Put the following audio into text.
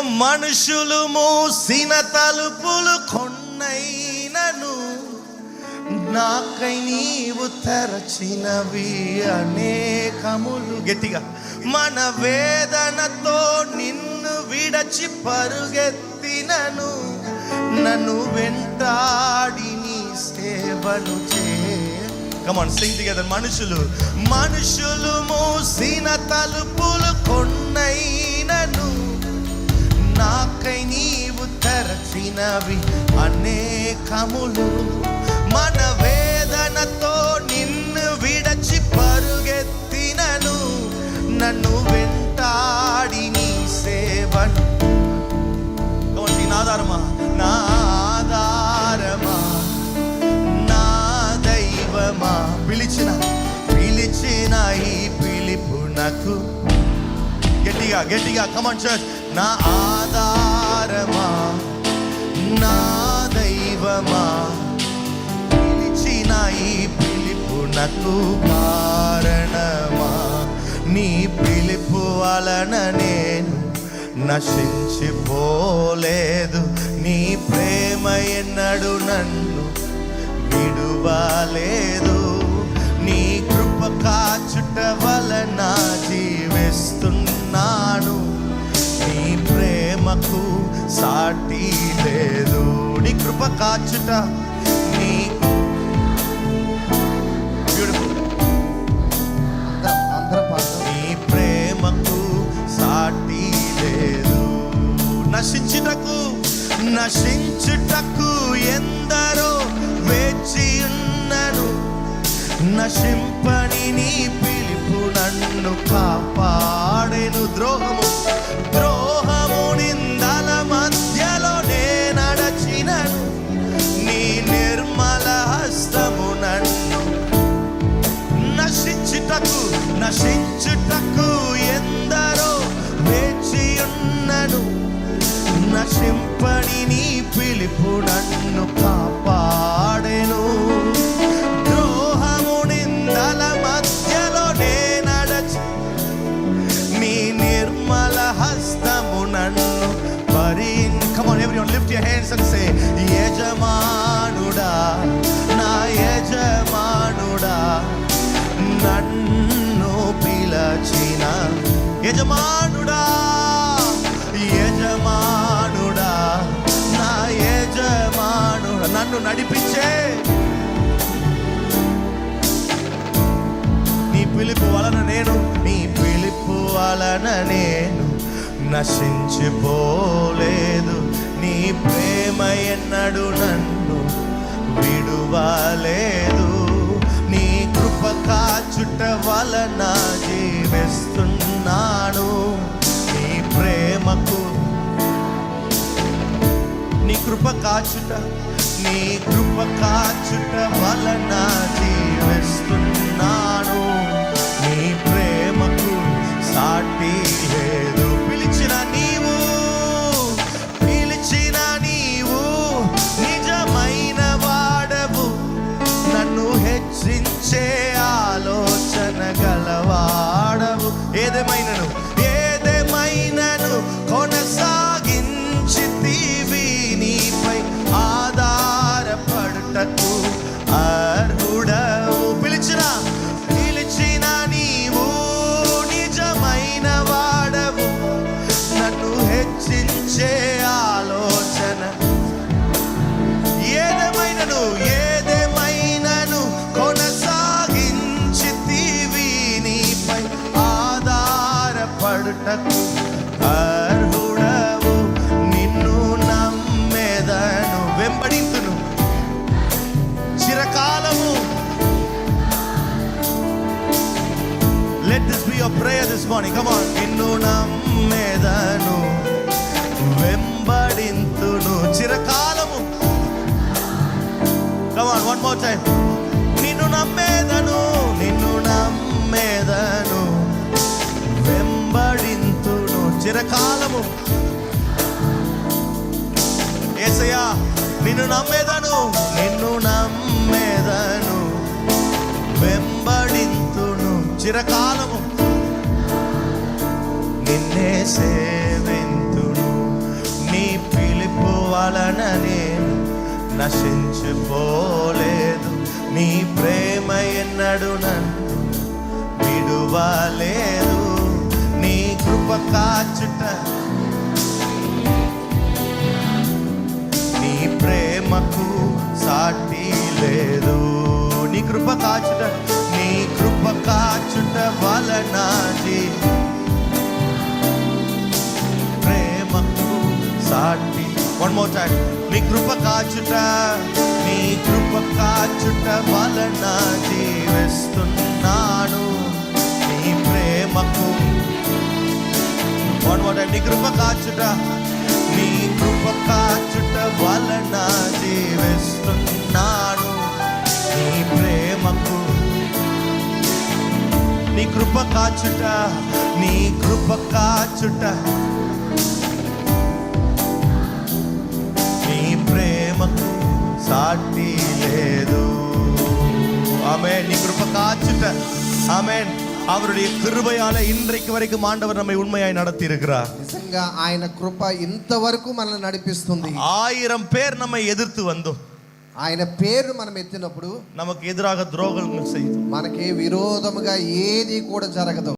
మనుషులు మూసిన తలుపులు కొన్నైనను నాకై నీవు తెరచినవి అనేకములు. గట్టిగా మన వేదనతో నిన్ను విడచి పరుగెత్తినను నన్ను వెంటాడి నీ సేవను చే కమాన్ సింగ్ టుగెదర్ మనుషులు. మనుషులు మూసిన తలుపులు కొన్నైనను నాకై నీవు తెరచినవి అనేకములు. మన వేదనతో నిన్ను విడచి పరుగెత్తినను. నన్ను వెంటాడి నీ సేవను. నాదారమా on, నా ఆధారమా? నా నా దైవమా? పిలిచిన పిలిచిన ఈ పిలుపునకు. గట్టిగా గట్టిగా కమాన్ చర్చ్ నా ఆధారమా? నా దైవమా? పిలిచిన ఈ పిలుపునకు కారణమా? నీ పిలుపు వలన నేను నశించిపోలేదు. నీ ప్రేమ ఎన్నడు నన్ను విడువలేదు. నీ కృపకా నీ కృప కాచుట నీ నీ ప్రేమకు సాటి లేదు. నశించుటకు నశించుటకు ఎందరో వేచి ఉన్నను నశింపని నీ పిలుపు నన్ను కాప నశింపని నీ పిలుపు నన్ను కాపాడెను. ద్రోహము నిందల మధ్యలో నే నడచి నీ నిర్మల హస్తము నన్ను పరి Come on, everyone, lift your hands and say, యజమానుడా నా యజమానుడా నన్ను పిలచిన యజమానుడా. నన్ను నడిపించే. నీ పిలుపు వలన నేను నీ పిలుపు వలన నేను నశించిపోలేదు. నీ ప్రేమ ఎన్నడు నన్ను విడువలేదు. నీ కృప కాచుట వలన జీవిస్తున్నాను. నీ ప్రేమకు నీ కృప కాచుట నీ కృప కాచుట వలన జీవిస్తున్నాను. అర్హుడవు నిన్ను నమ్మెదను వెంబడింతును. చిరకాలము. Let this be your prayer this morning come on నిన్ను నమ్మెదను వెంబడింతును. చిరకాలము. Come on one more time చిరకాలము నిన్నే సేవింతుడు నీ పిలుపు వలన నేను నశించుకోలేదు నీ ప్రేమ ఎన్నడు నన్ను విడువలేదు. నీ కృప కాచుట నీ ప్రేమకు సాటి నాది ప్రేమకు సాటి. వన్ మోర్ టైం నీ కృప కాచుట నీ కృప కాచుట వలన జీవిస్తున్నాను. నీ ప్రేమకు. వన్ మోర్ టైం నీ కృప కాచుట నీ కృప కాచుట వలన జీవిస్తున్నాను. కృప కాచుట నీ కృప కాచుట నీ ప్రేమకు సాటి లేదు ஆமே நீ கிருப காச்சுட்ட ஆமென் அவருடைய கிருபையால இன்றைக்கு வரைக்கும் ஆண்டவர் நம்மை உண்மையாய் நடத்தி இருக்கிறார் నిజంగా ఆయన కృప ఇంతవరకు మనల్ని నడిపిస్తుంది ஆயிரம் பேர் நம்மை எதிர்த்து வந்தோம் ఆయన పేరు మనం ఎత్తినప్పుడు నమకు ఎదురాగా ద్రోహం మనకి విరోధముగా ఏది కూడా జరగదు.